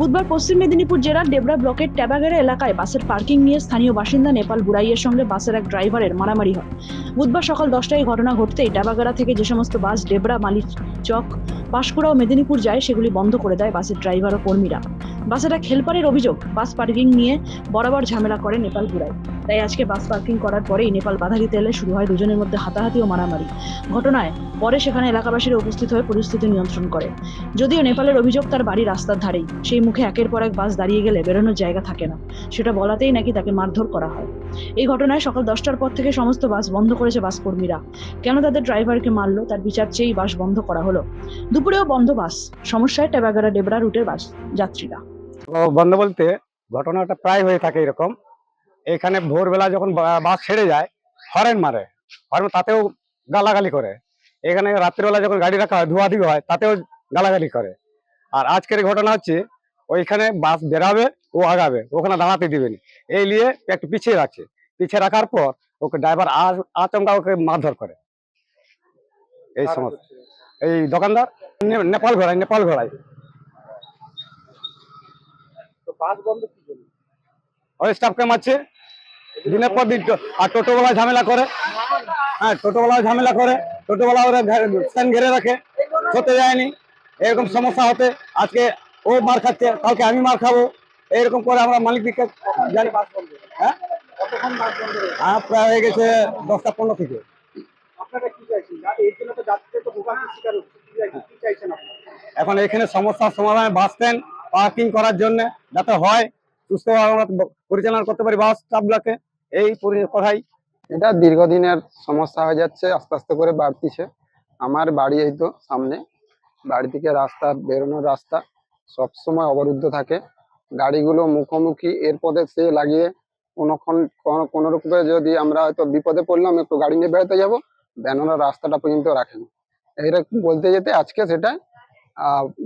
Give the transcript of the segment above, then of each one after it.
বুধবার পশ্চিম মেদিনীপুর জেলার ডেবরা ব্লকের ট্যাবাগেরা এলাকায় বাসের পার্কিং নিয়ে স্থানীয় বাসিন্দা নেপাল বুড়াইয়ের সঙ্গে বাসের এক ড্রাইভারের মারামারি হয়। বুধবার সকাল দশটায় ঘটনা ঘটতেই ট্যাবাগেরা থেকে যে সমস্ত বাস ডেবরা, মালিক চক পাঁশকুড়া ও মেদিনীপুর যায়, সেগুলি বন্ধ করে দেয় বাসের ড্রাইভার ও কর্মীরা। বাসের এক হেল্পারের অভিযোগ। বাস পার্কিং নিয়ে বরাবর ঝামেলা করে নেপাল বুড়াই তাই আজকে বাস পার্কিং করার পরেই নেপাল বাধা দিতে এলে শুরু হয় দুজনের মধ্যে হাতাহাতি ও মারামারি। ঘটনায় পরে সেখানে এলাকাবাসীরা উপস্থিত হয়ে পরিস্থিতি নিয়ন্ত্রণ করে। যদিও নেপালের অভিযোগ তার বাড়ি রাস্তার ধারেই, সেই মুখে একের পর এক বাস দাঁড়িয়ে গেলে বেরোনোর জায়গা থাকে না। সেটা বলাতেই নাকি তাকে মারধর করা হয়। এই ঘটনায় সকাল দশটার পর থেকে সমস্ত বাস বন্ধ করেছে বাস কর্মীরা। কেন তাদের ড্রাইভারকে মারলো, তার বিচার চেয়েই বাস বন্ধ করা হলো। দুপুরেও বন্ধ বাস। সমস্যায় টেবাগারা ডেবরা রুটের বাস যাত্রীরা। বন্ধ বলতে ঘটনাটা প্রায় হয়ে থাকে এরকম। এখানে ভোরবেলা যখন বাস ছেড়ে যায় হরেন মারে। হরেন তাতেও গালাগালি করে। এখানে রাত্রিবেলা যখন গাড়ি রাখা হয় ধোয়াধুয়ি হয় তাতেও গালাগালি করে। আর আজকের ঘটনা হচ্ছে ওইখানে বাস বেরাবে ও আগাবে ওখানে দাঁড়াতে দিবেনি এই নিয়ে একটু পিছিয়ে রাখছে। পিছিয়ে রাখার পর ওকে ড্রাইভার আচমকা ওকে মারধর করে। এই সমস্ত। এই দোকানদার নেপাল ঘোড়ায় নেপাল ঘোড়ায়। ওই স্টাফকে মারছে দিনের পর দিন আর টোটোওয়ালা ঝামেলা করে। হ্যাঁ টোটোওয়ালা ঝামেলা করে। টোটোওয়ালা ওরা স্ট্যান্ড ঘিরে রাখে। হতে যায়নি এরকম সমস্যা হতে আজকে ও মার খাচ্ছে কালকে আমি মার খাব। এরকম করে আমরা মালিককে জানি। হ্যাঁ? হ্যাঁ প্রায় হয়ে গেছে দশটা পনেরো থেকে। এখন এখানে সমস্যার সমাধান বাস স্ট্যান্ড পার্কিং করার জন্য যাতে হয় সুস্থভাবে আমরা পরিচালনা করতে পারি বাস স্টাফগুলোকে এই কথাই। এটা দীর্ঘদিনের সমস্যা হয়ে যাচ্ছে, আস্তে আস্তে করে বাড়তিছে। আমার বাড়ি এই তো সামনে। বাড়ি থেকে রাস্তা, বেরোনোর রাস্তা সব সময় অবরুদ্ধ থাকে। গাড়িগুলো মুখোমুখি এর পদে সে লাগিয়ে কোনোক্ষণ, কোনো- রূপে যদি আমরা হয়তো বিপদে পড়লাম, একটু গাড়ি নিয়ে বেরোতে যাব বেরোনোর রাস্তাটা পর্যন্ত রাখেন এইরকম বলতে যেতে আজকে সেটা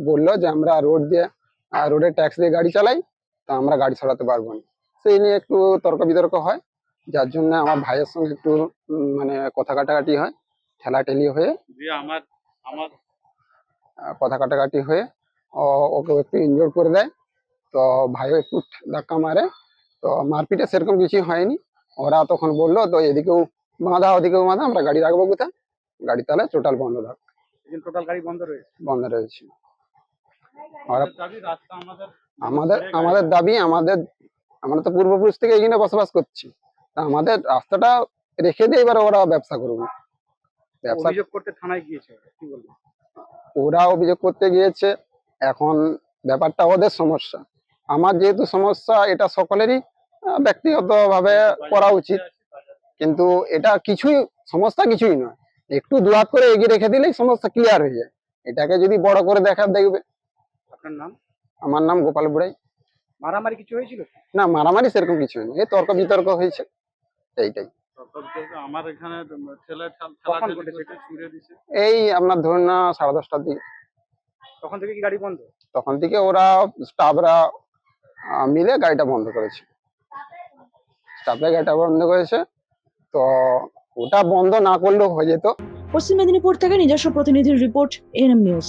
বলল যে আমরা রোড দিয়ে রোডে ট্যাক্স দিয়ে গাড়ি চালাই তা আমরা গাড়ি চালাতে পারব না। সেই নিয়ে একটু তর্ক বিতর্ক হয় যার জন্য আমার ভাইয়ের সঙ্গে একটু মানে কথা কাটাকাটি হয় ঠেলাঠেলি হয়ে। আমার আমার কথা কাটাকাটি হয়ে ও- ওকে একটু ইনজোর করে দেয়। তো ভাইও একটু ধাক্কা মারে। তো মারপিটে সেরকম কিছু হয়নি। ওরা তখন বলল তো এদিকেও বাঁধা ওদিকেও বাঁধা আমরা গাড়ি রাখব কোথায়? গাড়ি তাহলে টোটাল বন্ধ থাক। টোটাল গাড়ি বন্ধ রয়েছে। বন্ধ রয়েছে। আমাদের আমাদের দাবি আমাদের আমরা তো পূর্বপুরুষ থেকে এখানে বসবাস করছি। তা আমাদের রাস্তাটা রেখে দিয়ে এবার ওরা ব্যবসা করবে। ব্যবসা অভিযোগ করতে থানায় গিয়েছে কি বলব ওরা অভিযোগ করতে গিয়েছে। এখন ব্যাপারটা ওদের সমস্যা। আমার যেহেতু সমস্যা এটা সকলেরই ব্যক্তিগতভাবে করা উচিত। কিন্তু এটা কিছুই সমস্যা কিছুই নয়। একটু দুহাত করে এগিয়ে রেখে দিলেই সমস্যা ক্লিয়ার হয়ে যায়। এটাকে যদি বড় করে দেখা দেখবে আপনার নাম? আমার নাম গোপাল বুড়াই। মারামারি কিছু হয়েছিল? না মারামারি সেরকম কিছু নেই এই তর্ক বিতর্ক হয়েছে এইটাই। আমার এখানে এই আপনার ধরুন না সাড়ে দশটার দিকে। তখন থেকে কি গাড়ি বন্ধ? তখন থেকে ওরা স্টাফরা মিলে গাড়িটা বন্ধ করেছে। স্টাফরা গাড়িটা বন্ধ করেছে তো ওটা বন্ধ না করলেও হয়ে যেত। পশ্চিম মেদিনীপুর থেকে নিজস্ব প্রতিনিধির রিপোর্ট এএনএম নিউজ।